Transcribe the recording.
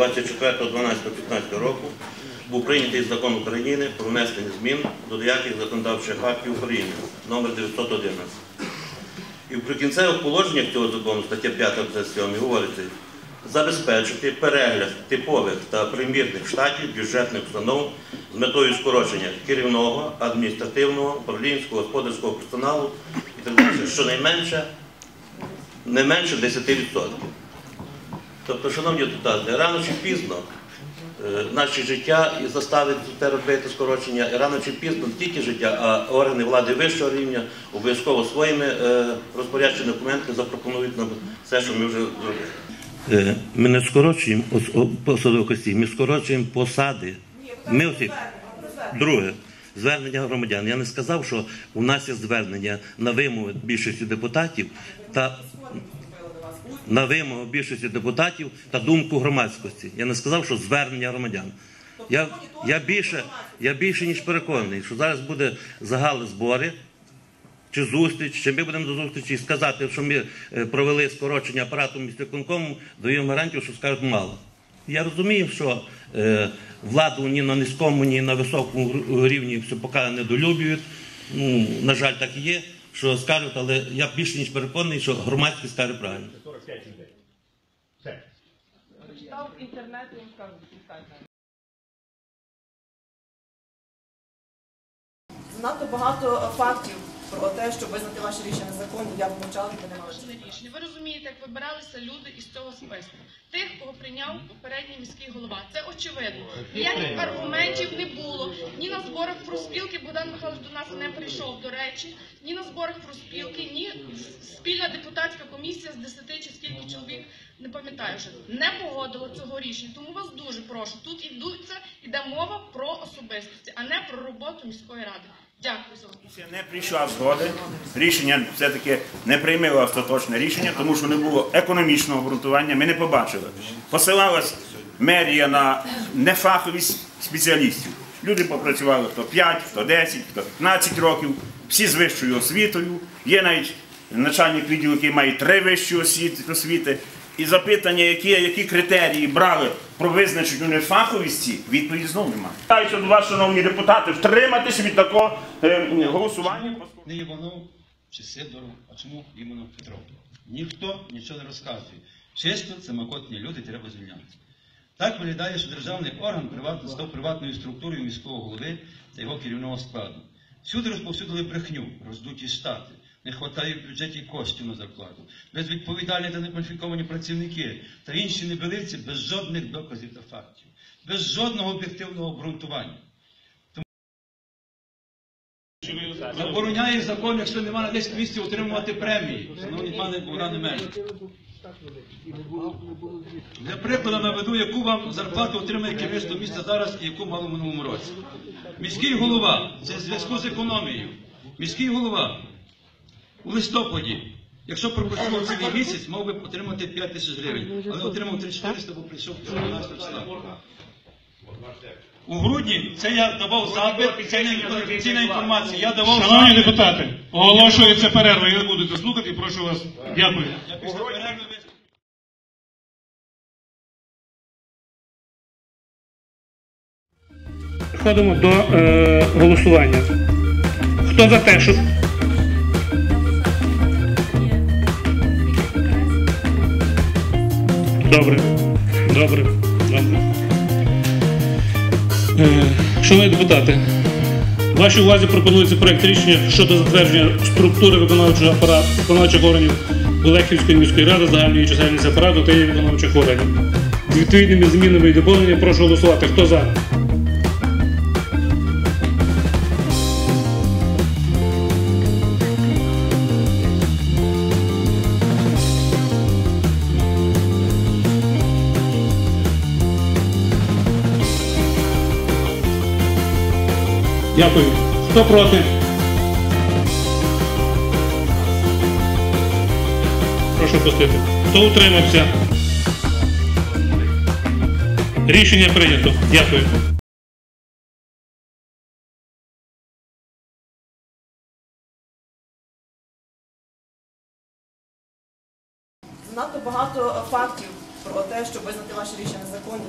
24.12.15 року був прийнятий закон України про внесення змін до деяких законодавчих актів України номер 911. І в прикінцевих положеннях цього закону, стаття 5 абзац 7, говориться, забезпечити перегляд типових та примірних штатів бюджетних установ з метою скорочення керівного, адміністративного, управлінського, господарського персоналу і так далі, щонайменше не менше 10%. Тобто, шановні депутати, рано чи пізно е, наше життя і заставить це робити скорочення, і рано чи пізно не тільки життя, а органи влади вищого рівня обов'язково своїми е, розпорядчими документами запропонують нам все, що ми вже зробили. Ми не скорочуємо посадових осіб, ми скорочуємо посади. Ми осіб. Друге, звернення громадян. Я не сказав, що у нас є звернення на вимогу більшості депутатів та на вимогу більшості депутатів та думку громадськості. Я не сказав, що звернення громадян. Я, я, більше, я більше ніж переконаний, що зараз буде загали збори чи зустріч, чи ми будемо до зустрічі сказати, що ми е, провели скорочення апарату міськвиконкому, даємо гарантію, що скажуть мало. Я розумію, що е, владу ні на низькому, ні на високому рівні все поки недолюблюють. Ну, на жаль, так і є, що скажуть, але я більше ніж переконаний, що громадськість скаже правильно. 45 людей. Все. Читав інтернет і він кажуть, читайте. Занадто багато фактів про те, щоб визнати ваші рішення незаконні, я б мовчала, не мали. Рішення. Ви розумієте, як вибиралися люди із цього списку. Тих, кого прийняв попередній міський голова. Це очевидно. Ніяких аргументів не було. Ні на зборах профспілки Богдан Михайлович до нас не прийшов, до речі, ні на зборах профспілки, ні спільна депутатська комісія з 10 чи скільки чоловік, не пам'ятаю вже, не погодила цього рішення. Тому вас дуже прошу. Тут ідуться, іде мова про особистості, а не про роботу міської ради. Дякую не прийшла згоди. Рішення все-таки не приймило остаточне рішення, тому що не було економічного обґрунтування. Ми не побачили. Посилалась мерія на нефаховість спеціалістів. Люди попрацювали хто 5, хто 10, хто 15 років, всі з вищою освітою. Є навіть начальник відділу, який має три вищі освіти. І запитання, які, які критерії брали про визначення нефаховісті, відповіді знову немає. Питаюся до вас, шановні депутати, втриматися від такого е, голосування. не Іванов чи Сидоров, а чому іменно Петров? Ніхто нічого не розказує. Чисто це макотні люди, треба звільняти. Так виглядає, що державний орган приват- став приватною структурою міського голови та його керівного складу. Всюди розповсюдили брехню, роздуті штати, не вистачає в бюджеті коштів на зарплату, безвідповідальні та некваліфіковані працівники та інші небилиці без жодних доказів та фактів, без жодного об'єктивного обґрунтування. Забороняє закон, якщо немає на 10 місяців отримувати премії. Шановні пане Богдане Мельник. Для прикладу наведу, яку вам зарплату отримає керівництво міста зараз і яку мало в минулому році. Міський голова, це зв'язку з економією. Міський голова у листопаді, якщо пропрацював цілий місяць, мав би отримати 5 тисяч гривень, але отримав 3400, бо прийшов 14 числа. У грудні це я давав запит, це не офіційна інформація. Я давав Шановні запит. депутати, оголошується перерва. Ви не будете слухати. Прошу вас. Дякую. Я після перерви виступлю. Переходимо до е, голосування. Хто за те, щоб Добре. Добре. Добре. Е, Шановні депутати, вашій увазі пропонується проєкт рішення щодо затвердження структури виконавчого апарату виконавчих органів Олехівської міської ради, загальної чисельності апарату та її виконавчих органів. З відповідними змінами і доповненнями прошу голосувати. Хто за? Дякую. Хто проти? Прошу пустити. Хто утримався? Рішення прийнято. Дякую. Занадто багато фактів про те, щоб визнати ваші рішення незаконні.